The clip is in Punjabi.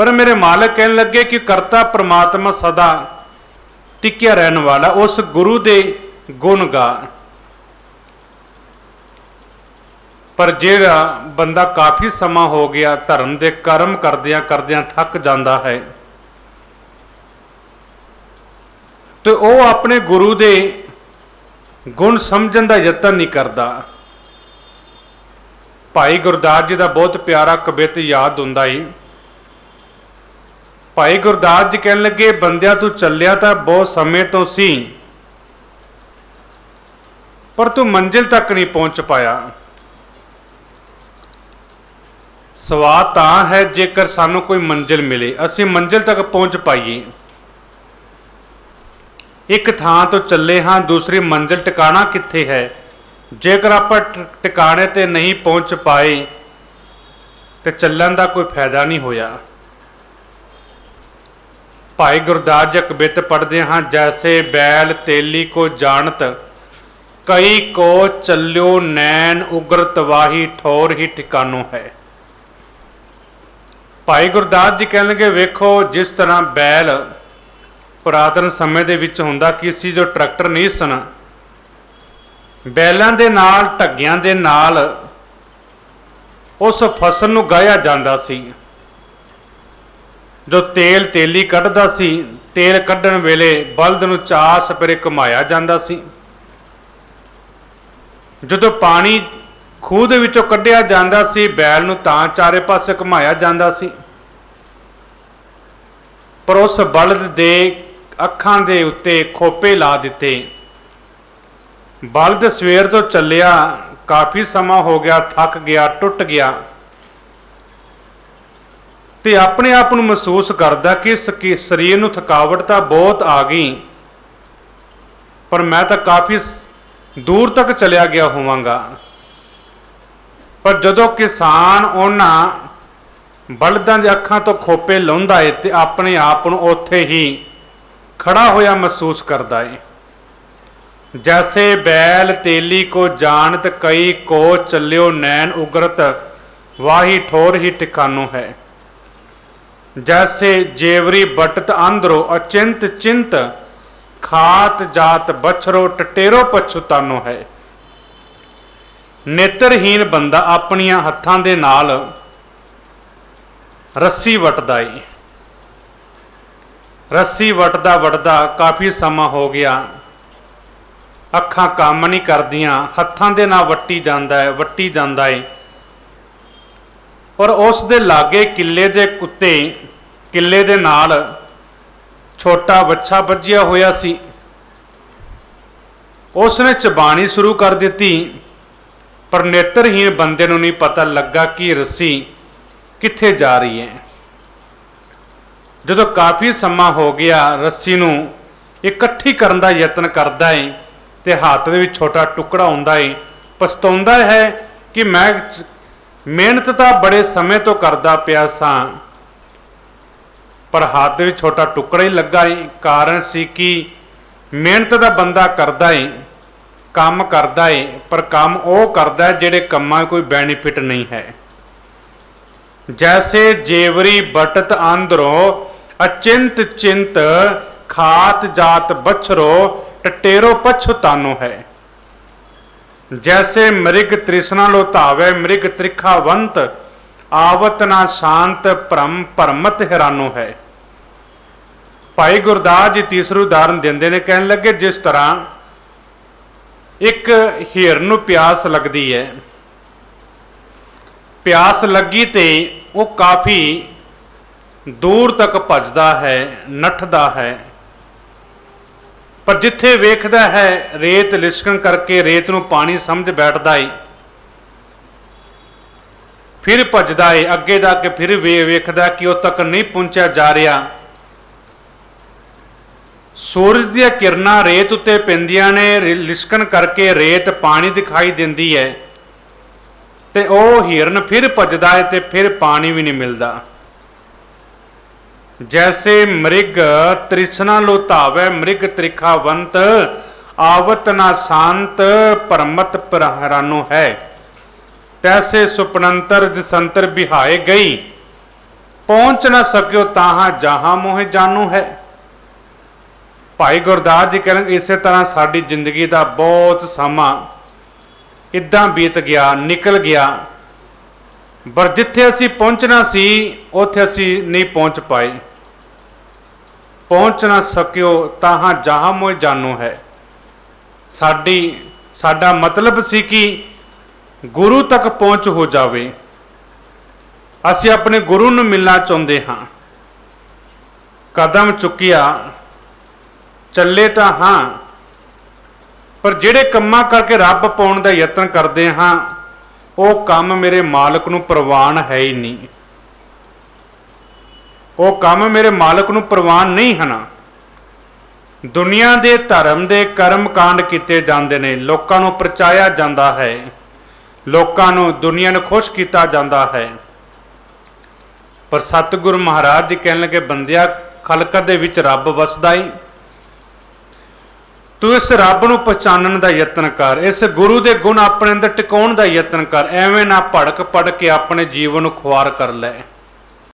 ਪਰ ਮੇਰੇ ਮਾਲਕ ਕਹਿਣ ਲੱਗੇ ਕਿ ਕਰਤਾ ਪ੍ਰਮਾਤਮਾ ਸਦਾ ਟਿਕਿਆ ਰਹਿਣ ਵਾਲਾ, ਉਸ ਗੁਰੂ ਦੇ ਗੁਣ ਗਾ। ਪਰ ਜਿਹੜਾ ਬੰਦਾ ਕਾਫੀ ਸਮਾਂ ਹੋ ਗਿਆ ਧਰਮ ਦੇ ਕਰਮ ਕਰਦਿਆਂ ਕਰਦਿਆਂ ਥੱਕ ਜਾਂਦਾ ਹੈ, ਤੇ ਉਹ ਆਪਣੇ ਗੁਰੂ ਦੇ ਗੁਣ ਸਮਝਣ ਦਾ ਯਤਨ ਨਹੀਂ ਕਰਦਾ। ਭਾਈ ਗੁਰਦਾਸ ਜੀ ਦਾ ਬਹੁਤ ਪਿਆਰਾ ਕਵਿਤ ਯਾਦ ਹੁੰਦਾ ਏ ਭਾਈ ਗੁਰਦਾਸ ਜੀ ਕਹਿਣ ਲੱਗੇ, ਬੰਦਿਆ, ਤੂੰ ਚੱਲਿਆ ਤਾਂ ਬਹੁਤ ਸਮੇਂ ਤੋਂ ਸੀ, ਪਰ ਤੂੰ ਮੰਜ਼ਿਲ ਤੱਕ ਨਹੀਂ ਪਹੁੰਚ ਪਾਇਆ। ਸਵਾਦ ਤਾਂ ਹੈ, ਜੇਕਰ ਸਾਨੂੰ ਕੋਈ ਮੰਜ਼ਿਲ ਮਿਲੇ। ਅਸੀਂ ਮੰਜ਼ਿਲ ਤੱਕ ਪਹੁੰਚ ਪਾਈਏ। ਇੱਕ ਥਾਂ ਤੋਂ ਚੱਲੇ ਹਾਂ, ਦੂਸਰੀ ਮੰਜ਼ਿਲ ਟਿਕਾਣਾ ਕਿੱਥੇ ਹੈ? ਜੇਕਰ ਆਪਾਂ ਟ- ਟਿਕਾਣੇ ਤੇ ਨਹੀਂ ਪਹੁੰਚ ਪਾਏ, ਤੇ ਚੱਲਣ ਦਾ ਕੋਈ ਫਾਇਦਾ ਨਹੀਂ ਹੋਇਆ। ਭਾਈ ਗੁਰਦਾਸ ਜੀ ਕਵਿਤ ਪੜ੍ਹਦੇ ਹਾਂ, ਜੈਸੇ ਬੈਲ ਤੇਲੀ ਕੋ ਜਾਣਤ, ਕਈ ਕੋ ਚੱਲਿਓ ਨੈਣ ਉਗਰ ਤਵਾਹੀ ਠੋਰ ਹੀ ਟਿਕਾਣੋ ਹੈ। ਭਾਈ ਗੁਰਦਾਸ ਜੀ ਕਹਿਣਗੇ ਵੇਖੋ ਜਿਸ ਤਰ੍ਹਾਂ ਬੈਲ ਪੁਰਾਤਨ ਸਮੇਂ ਦੇ ਵਿੱਚ ਹੁੰਦਾ ਕੀ ਸੀ, ਜੋ ਟਰੈਕਟਰ ਨਹੀਂ ਸਨ। ਬੈਲਾਂ ਦੇ ਨਾਲ, ਢੱਗਿਆਂ ਦੇ ਨਾਲ ਉਸ ਫਸਲ ਨੂੰ ਗਾਇਆ ਜਾਂਦਾ ਸੀ। ਜੋ ਤੇਲ ਤੇਲੀ ਕੱਢਦਾ ਸੀ, ਤੇਲ ਕੱਢਣ ਵੇਲੇ ਬਲਦ ਨੂੰ ਚਾਰ ਸਪਰੇ ਘੁਮਾਇਆ ਜਾਂਦਾ ਸੀ। ਜਦੋਂ ਪਾਣੀ ਖੂਹ ਦੇ ਵਿੱਚੋਂ ਕੱਢਿਆ ਜਾਂਦਾ ਸੀ, ਬੈਲ ਨੂੰ ਤਾਂ ਚਾਰੇ ਪਾਸੇ ਘੁਮਾਇਆ ਜਾਂਦਾ ਸੀ। ਪਰ ਉਸ ਬਲਦ ਦੇ ਅੱਖਾਂ ਦੇ ਉੱਤੇ ਖੋਪੇ ਲਾ ਦਿੱਤੇ। ਬਲਦ ਸਵੇਰ ਤੋਂ ਚੱਲਿਆ, ਕਾਫੀ ਸਮਾਂ ਹੋ ਗਿਆ, ਥੱਕ ਗਿਆ, ਟੁੱਟ ਗਿਆ। ਤੇ ਆਪਣੇ ਆਪ ਨੂੰ ਮਹਿਸੂਸ ਕਰਦਾ ਕਿ ਇਸ ਸਰੀਰ ਨੂੰ ਥਕਾਵਟ ਤਾਂ ਬਹੁਤ ਆ ਗਈ, ਪਰ ਮੈਂ ਤਾਂ ਕਾਫੀ ਦੂਰ ਤੱਕ ਚਲਿਆ ਗਿਆ ਹੋਵਾਂਗਾ। ਪਰ ਜਦੋਂ ਕਿਸਾਨ ਉਹਨਾਂ ਬਲਦਾਂ ਦੇ ਅੱਖਾਂ ਤੋਂ ਖੋਪੇ ਲਾਉਂਦਾ ਏ ਤੇ ਆਪਣੇ ਆਪ ਨੂੰ ਉੱਥੇ ਹੀ ਖੜਾ ਹੋਇਆ ਮਹਿਸੂਸ ਕਰਦਾ ਏ। ਜੈਸੇ ਬੈਲ, ਤੇਲੀ ਕੋ ਜਾਣਤ, ਕਈ ਕੋ ਚੱਲਿਓ ਨੈਣ ਉਗਰਤ, ਵਾਹੀ ਠੋਰ ਹੀ ਟਿਕਾਨੋ ਹੈ। ਜੈਸੇ ਜੇਵਰੀ ਬਟਤ ਆਂਦਰੋ ਅਚਿੰਤ ਚਿੰਤ ਖਾਤ ਜਾਤ ਬਛਰੋ ਟਟੇਰੋ ਪਛੁਤਾਨੋ ਹੈ ਨੇਤਰਹੀਨ ਬੰਦਾ ਆਪਣੀਆਂ ਹੱਥਾਂ ਦੇ ਨਾਲ ਰੱਸੀ ਵਟਦਾ ਏ ਰੱਸੀ ਵਟਦਾ ਵਟਦਾ ਕਾਫੀ ਸਮਾਂ ਹੋ ਗਿਆ ਅੱਖਾਂ ਕੰਮ ਨਹੀਂ ਕਰਦੀਆਂ ਹੱਥਾਂ ਦੇ ਨਾਲ ਵੱਟੀ ਜਾਂਦਾ ਹੈ ਵੱਟੀ ਜਾਂਦਾ ਏ ਪਰ ਉਸ ਦੇ ਲਾਗੇ ਕਿੱਲੇ ਦੇ ਕੁੱਤੇ, ਕਿੱਲੇ ਦੇ ਨਾਲ ਛੋਟਾ ਵੱਛਾ ਵੱਜਿਆ ਹੋਇਆ ਸੀ। ਉਸ ਨੇ ਚਬਾਣੀ ਸ਼ੁਰੂ ਕਰ ਦਿੱਤੀ, ਪਰ ਨੇਤਰਹੀਣ ਬੰਦੇ ਨੂੰ ਨਹੀਂ ਪਤਾ ਲੱਗਾ ਕਿ ਰੱਸੀ ਕਿੱਥੇ ਜਾ ਰਹੀ ਹੈ। ਜਦੋਂ ਕਾਫੀ ਸਮਾਂ ਹੋ ਗਿਆ, ਰੱਸੀ ਨੂੰ ਇਕੱਠੀ ਕਰਨ ਦਾ ਯਤਨ ਕਰਦਾ ਹੈ ਤੇ ਹੱਥ ਦੇ ਵਿੱਚ ਛੋਟਾ ਟੁਕੜਾ ਹੁੰਦਾ ਹੈ ਪਛਤਾਉਂਦਾ ਹੈ ਕਿ ਮੈਂ ਮਿਹਨਤ ਤਾਂ ਬੜੇ ਸਮੇਂ ਤੋਂ ਕਰਦਾ ਪਿਆ ਸਾਂ, ਪਰ ਹੱਥ ਦੇ ਵਿੱਚ ਛੋਟਾ ਟੁਕੜਾ ਹੀ ਲੱਗਾ ਹੈ ਕਾਰਨ ਸੀ ਕਿ ਮਿਹਨਤ ਦਾ ਬੰਦਾ ਕਰਦਾ ਏ ਕੰਮ ਕਰਦਾ ਏ ਪਰ ਕੰਮ ਉਹ ਕਰਦਾ ਜਿਹੜੇ ਕੰਮਾਂ ਕੋਈ ਬੈਨੀਫਿਟ ਨਹੀਂ ਹੈ। ਜੈਸੇ ਜੇਵਰੀ ਬਟਤ ਆਂਦਰੋ, ਅਚਿੰਤ ਚਿੰਤ ਖਾਤ ਜਾਤ ਬਛਰੋ, ਟਟੇਰੋ ਪਛੁਤਾਨੋ ਹੈ। ਜੈਸੇ ਮ੍ਰਿਗ ਤ੍ਰਿਸ਼ਨਾ ਲੋ ਮ੍ਰਿਗ ਤ੍ਰਿਖਾਵੰਤ ਆਵਤ ਨਾ ਸ਼ਾਂਤ ਭ੍ਰਮ ਭਰਮਤ ਹੈਰਾਨੋ ਹੈ ਭਾਈ ਗੁਰਦਾਸ ਜੀ ਤੀਸਰੀ ਉਦਾਹਰਨ ਦਿੰਦੇ ਨੇ ਕਹਿਣ ਲੱਗੇ ਜਿਸ ਤਰ੍ਹਾਂ ਇੱਕ ਹਿਰਨ ਨੂੰ ਪਿਆਸ ਲੱਗਦੀ ਹੈ ਪਿਆਸ ਲੱਗੀ ਤੇ ਉਹ ਕਾਫੀ ਦੂਰ ਤੱਕ ਭੱਜਦਾ ਹੈ ਨੱਠਦਾ ਹੈ ਪਰ ਜਿੱਥੇ ਵੇਖਦਾ ਹੈ, ਰੇਤ ਲਿਸ਼ਕਣ ਕਰਕੇ ਰੇਤ ਨੂੰ ਪਾਣੀ ਸਮਝ ਬੈਠਦਾ ਏ। ਫਿਰ ਭੱਜਦਾ ਏ, ਅੱਗੇ ਜਾ ਕੇ ਫਿਰ ਵੇ ਵੇਖਦਾ ਕਿ ਉਹ ਤੱਕ ਨਹੀਂ ਪਹੁੰਚਿਆ ਜਾ ਰਿਹਾ। ਸੂਰਜ ਦੀਆਂ ਕਿਰਨਾਂ ਰੇਤ ਉੱਤੇ ਪੈਂਦੀਆਂ ਨੇ, ਰੇ- ਲਿਸ਼ਕਣ ਕਰਕੇ ਰੇਤ ਪਾਣੀ ਦਿਖਾਈ ਦਿੰਦੀ ਹੈ ਤੇ ਉਹ ਹਿਰਨ ਫਿਰ ਭੱਜਦਾ ਹੈ ਤੇ ਫਿਰ ਪਾਣੀ ਵੀ ਨਹੀਂ ਮਿਲਦਾ। ਜੈਸੇ ਮ੍ਰਿਗ ਤ੍ਰਿਸ਼ਨਾ ਲੋ ਮ੍ਰਿਗ ਤ੍ਰਿਖਾਵੰਤ ਆਵਤ ਨਾ ਸ਼ਾਂਤ ਪਰਮਤ ਪ੍ਰਹਰਾਨੋ ਹੈ ਤੈਸੇ ਸੁਪਨੰਤਰ ਦਿਸੰਤਰ ਬਿਹਾਏ ਗਈ ਪਹੁੰਚ ਨਾ ਸਕਿਓ ਤਾਹਾਂ ਜਹਾਂ ਮੋਹ ਜਾਨੂ ਹੈ ਭਾਈ ਗੁਰਦਾਸ ਜੀ ਕਹਿੰਦੇ ਇਸੇ ਤਰ੍ਹਾਂ ਸਾਡੀ ਜ਼ਿੰਦਗੀ ਦਾ ਬਹੁਤ ਸਮਾਂ ਇਦਾਂ ਬੀਤ ਗਿਆ ਨਿਕਲ ਗਿਆ ਪਰ ਜਿੱਥੇ ਅਸੀਂ ਪਹੁੰਚਣਾ ਸੀ, ਉੱਥੇ ਅਸੀਂ ਨਹੀਂ ਪਹੁੰਚ ਪਾਏ। ਪਹੁੰਚ ਨਾ ਸਕਿਓ ਤਾਹਾਂ ਜਹਾਂ ਮੋਏ ਜਾਨੂ ਹੈ। ਸਾਡੀ, ਸਾਡਾ ਮਤਲਬ ਸੀ ਕਿ ਗੁਰੂ ਤੱਕ ਪਹੁੰਚ ਹੋ ਜਾਵੇ। ਅਸੀਂ ਆਪਣੇ ਗੁਰੂ ਨੂੰ ਮਿਲਣਾ ਚਾਹੁੰਦੇ ਹਾਂ। ਕਦਮ ਚੁੱਕਿਆ, ਚੱਲੇ ਤਾਂ ਹਾਂ, ਪਰ ਜਿਹੜੇ ਕੰਮਾਂ ਕਰਕੇ ਰੱਬ ਪਾਉਣ ਦਾ ਯਤਨ ਕਰਦੇ ਹਾਂ ਉਹ ਕੰਮ ਮੇਰੇ ਮਾਲਕ ਨੂੰ ਪ੍ਰਵਾਨ ਹੈ ਹੀ ਨਹੀਂ। ਉਹ ਕੰਮ ਮੇਰੇ ਮਾਲਕ ਨੂੰ ਪ੍ਰਵਾਨ ਨਹੀਂ ਹਨ। ਦੁਨੀਆ ਦੇ ਧਰਮ ਦੇ ਕਰਮ ਕਾਂਡ ਕੀਤੇ ਜਾਂਦੇ ਨੇ, ਲੋਕਾਂ ਨੂੰ ਪਰਚਾਇਆ ਜਾਂਦਾ ਹੈ। ਲੋਕਾਂ ਨੂੰ ਦੁਨੀਆ ਨੂੰ ਖੁਸ਼ ਕੀਤਾ ਜਾਂਦਾ ਹੈ। ਪਰ ਸਤਿਗੁਰੂ ਮਹਾਰਾਜ ਜੀ ਕਹਿਣ ਲੱਗੇ, ਬੰਦਿਆ, ਖਲਕਤ ਦੇ ਵਿੱਚ ਰੱਬ ਵਸਦਾ ਏ ਤੂੰ ਇਸ ਰੱਬ ਨੂੰ ਪਛਾਣਨ ਦਾ ਯਤਨ ਕਰ, ਇਸ ਗੁਰੂ ਦੇ ਗੁਣ ਆਪਣੇ ਅੰਦਰ ਟਿਕਾਉਣ ਦਾ ਯਤਨ ਕਰ, ਐਵੇਂ ਨਾ ਭੜਕ ਪੜ ਕੇ ਆਪਣੇ ਜੀਵਨ ਨੂੰ ਖੁਆਰ ਕਰ ਲੈ।